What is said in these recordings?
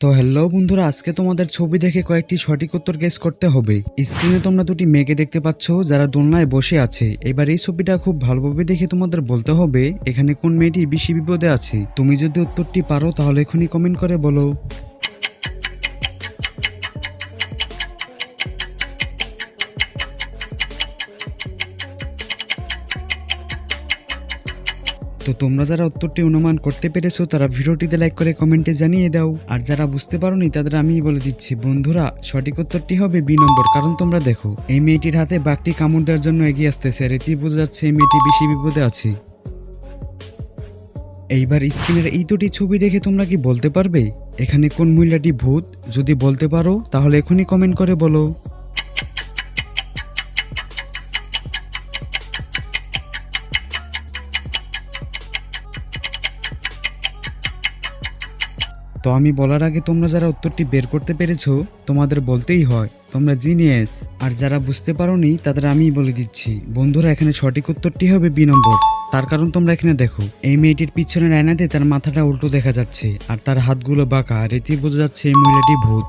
তো হ্যালো বন্ধুরা, আজকে তোমাদের ছবি দেখে কয়েকটি সঠিক উত্তর গেস করতে হবে। স্ক্রিনে তোমরা দুটি মেয়েকে দেখতে পাচ্ছ, যারা দোলনায় বসে আছে। এবার এই ছবিটা খুব ভালোভাবে দেখে তোমাদের বলতে হবে, এখানে কোন মেয়েটি বেশি বিপদে আছে। তুমি যদি উত্তরটি পারো, তাহলে এখনই কমেন্ট করে বলো। তো তোমরা যারা উত্তরটি অনুমান করতে পেরেছ, তারা ভিডিওটিতে লাইক করে কমেন্টে জানিয়ে দাও। আর যারা বুঝতে পারোনি, তাদের আমিই বলে দিচ্ছি। বন্ধুরা, সঠিক উত্তরটি হবে বি নম্বর। কারণ তোমরা দেখো, এই মেয়েটির হাতে বাঘটি কামড় দেওয়ার জন্য এগিয়ে আসতেছে। আর এতেই বোঝা যাচ্ছে এই মেয়েটি বেশি বিপদে আছে। এইবার স্ক্রিনের এই দুটি ছবি দেখে তোমরা কি বলতে পারবে? এখানে কোন মহিলাটি ভূত? যদি বলতে পারো, তাহলে এখনই কমেন্ট করে বলো। তো আমি বলার আগে তোমরা যারা উত্তরটি বের করতে পেরেছ, তোমাদের বলতেই হয়। তোমরা জিনিয়াস। আর যারা বুঝতে পারোনি, তাদের আমিই বলে দিচ্ছি। বন্ধুরা, এখানে সঠিক উত্তরটি হবে বি নম্বর। তার কারণ তোমরা এখানে দেখো, এই মেয়েটির পিছনের আয়নাতে তার মাথাটা উল্টো দেখা যাচ্ছে, আর তার হাতগুলো বাঁকা রীতি বোঝা যাচ্ছে এই মহিলাটি ভূত।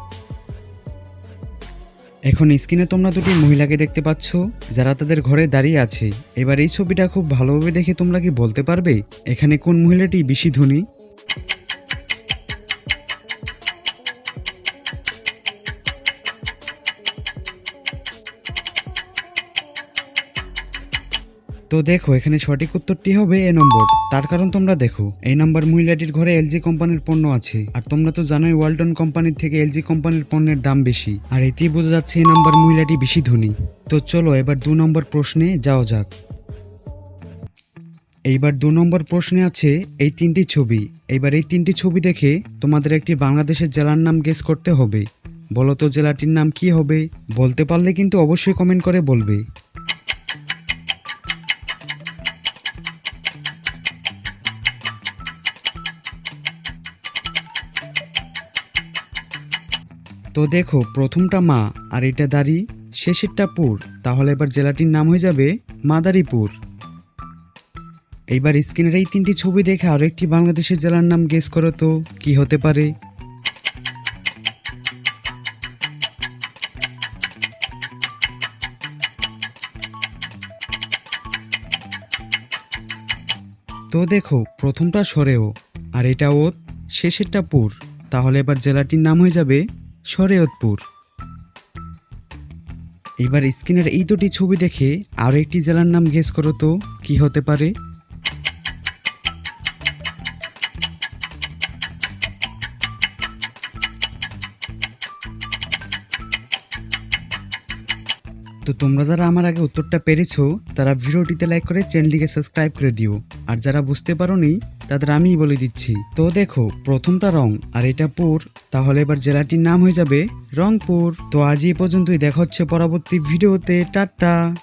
এখন স্ক্রিনে তোমরা দুটি মহিলাকে দেখতে পাচ্ছ, যারা তাদের ঘরে দাঁড়িয়ে আছে। এবার এই ছবিটা খুব ভালোভাবে দেখে তোমরা কি বলতে পারবে? এখানে কোন মহিলাটি বেশি ধনী? তো দেখো, এখানে সঠিক উত্তরটি হবে এ নম্বর। তার কারণ তোমরা দেখো, এই নাম্বার মহিলাটির ঘরে এলজি কোম্পানির পণ্য আছে। আর তোমরা তো জানোই ওয়ালটন কোম্পানির থেকে এলজি কোম্পানির পণ্যের দাম বেশি। আর এতেই বোঝা যাচ্ছে এই নাম্বার মহিলাটি বেশি ধনী। তো চলো, এবার দু নম্বর প্রশ্নে যাওয়া যাক। এইবার দু নম্বর প্রশ্নে আছে এই তিনটি ছবি। এইবার এই তিনটি ছবি দেখে তোমাদের একটি বাংলাদেশের জেলার নাম গেস করতে হবে। বলো তো জেলাটির নাম কি হবে? বলতে পারলে কিন্তু অবশ্যই কমেন্ট করে বলবে। তো দেখো, প্রথমটা মা আর এটা দাড়ি, শেষেরটা পুর। তাহলে এবার জেলাটির নাম হয়ে যাবে মাদারীপুর। এইবার স্ক্রিনের এই তিনটি ছবি দেখে আরও একটি বাংলাদেশের জেলার নাম গেস করো তো, কি হতে পারে? তো দেখো, প্রথমটা সরেও, আর এটা ওত শেষেরটা পুর। তাহলে এবার জেলাটির নাম হয়ে যাবে শরেয়তপুর। এবার স্ক্রিনের এই দুটি ছবি দেখে আরও একটি জেলার নাম গেস করো তো, কি হতে পারে? তো তোমরা যারা আমার আগে উত্তরটা পেরেছ, তারা ভিডিওটিতে লাইক করে চ্যানেলটিকে সাবস্ক্রাইব করে দিও। আর যারা বুঝতে পারো নি তাদের আমিই বলে দিচ্ছি। তো দেখো, প্রথমটা রং, আর এটা পুর। তাহলে এবার জেলাটির নাম হয়ে যাবে রংপুর। তো আজ এই পর্যন্তই, দেখা হচ্ছে পরবর্তী ভিডিওতে। টাটা!